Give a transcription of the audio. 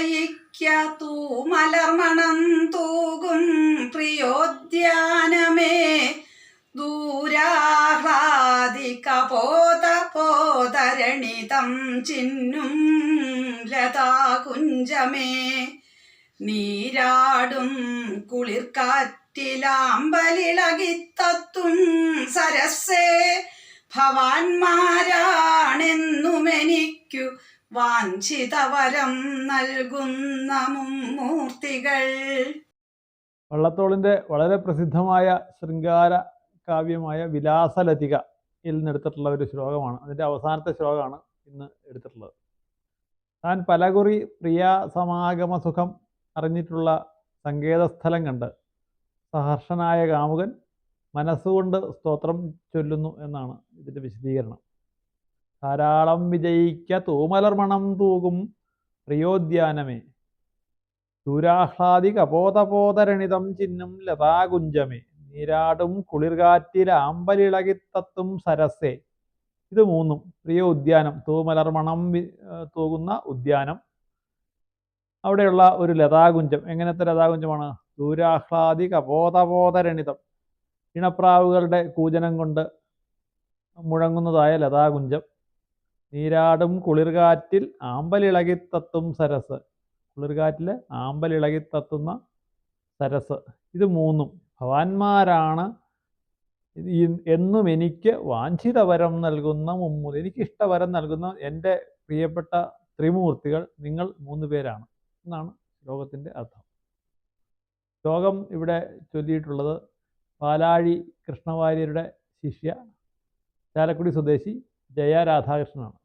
ലയിക്കൂ മലർമണം തൂകും പ്രിയോദ്യാനമേ. ദൂരാഹ്ലാദികപോത പോതരണിതം ചിന്നും ലതാകുഞ്ചമേ. നീരാടും കുളിർക്കാറ്റിലാമ്പലിളകിത്തത്തും സരസ്സേ ഭവാന്മാരാണെന്നുമെനിക്കു വാഞ്ചിതവരം നൽകുന്ന മുമ്മൂർത്തികൾ. വള്ളത്തോളിന്റെ വളരെ പ്രസിദ്ധമായ ശൃംഗാര കാവ്യമായ വിലാസലതികയിൽ നിന്ന് നിന്നെടുത്തിട്ടുള്ള ഒരു ശ്ലോകമാണ്. അതിന്റെ അവസാനത്തെ ശ്ലോകമാണ് ഇന്ന് എടുത്തിട്ടുള്ളത്. താൻ പലകുറി പ്രിയ സമാഗമ സുഖം അറിഞ്ഞിട്ടുള്ള സങ്കേതസ്ഥലം കണ്ട് സഹർഷനായ കാമുകൻ മനസ്സുകൊണ്ട് സ്തോത്രം ചൊല്ലുന്നു എന്നാണ് ഇതിന്റെ വിശദീകരണം. ധാരാളം വിജയിക്ക തൂമലർമണം തൂകും പ്രിയോദ്യാനമേ. ദൂരാഹ്ലാദി കപോതപോതരണിതം ചിന്നും ലതാകുഞ്ചമേ. നീരാടും കുളിർകാറ്റിൽ ആമ്പലിളകിത്തത്തും സരസേ. ഇത് മൂന്നും പ്രിയ ഉദ്യാനം തൂമലർമണം തൂകുന്ന ഉദ്യാനം. അവിടെയുള്ള ഒരു ലതാകുഞ്ചം. എങ്ങനത്തെ ലതാകുഞ്ചമാണ്? ദൂരാഹ്ലാദി കപോതപോതരണിതം. ഇണപ്രാവുകളുടെ കൂജനം കൊണ്ട് മുഴങ്ങുന്നതായ ലതാകുഞ്ചം. നീരാടും കുളിർകാറ്റിൽ ആമ്പലിളകിത്തത്തും സരസ്. കുളിർകാറ്റിൽ ആമ്പലിളകിത്തത്തുന്ന സരസ്. ഇത് മൂന്നും. ഭവാന്മാരാണ് എന്നും എനിക്ക് വാഞ്ചിതവരം നൽകുന്ന മുമ്മൂന്ന് എനിക്ക് ഇഷ്ടവരം നൽകുന്ന എന്റെ പ്രിയപ്പെട്ട ത്രിമൂർത്തികൾ നിങ്ങൾ മൂന്ന് പേരാണ് എന്നാണ് ശ്ലോകത്തിന്റെ അർത്ഥം. ശ്ലോകം ഇവിടെ ചൊല്ലിയിട്ടുള്ളത് പാലാഴി കൃഷ്ണവാര്യരുടെ ശിഷ്യ ചാലക്കുടി സ്വദേശി ജയ രാധാകൃഷ്ണനാണ്.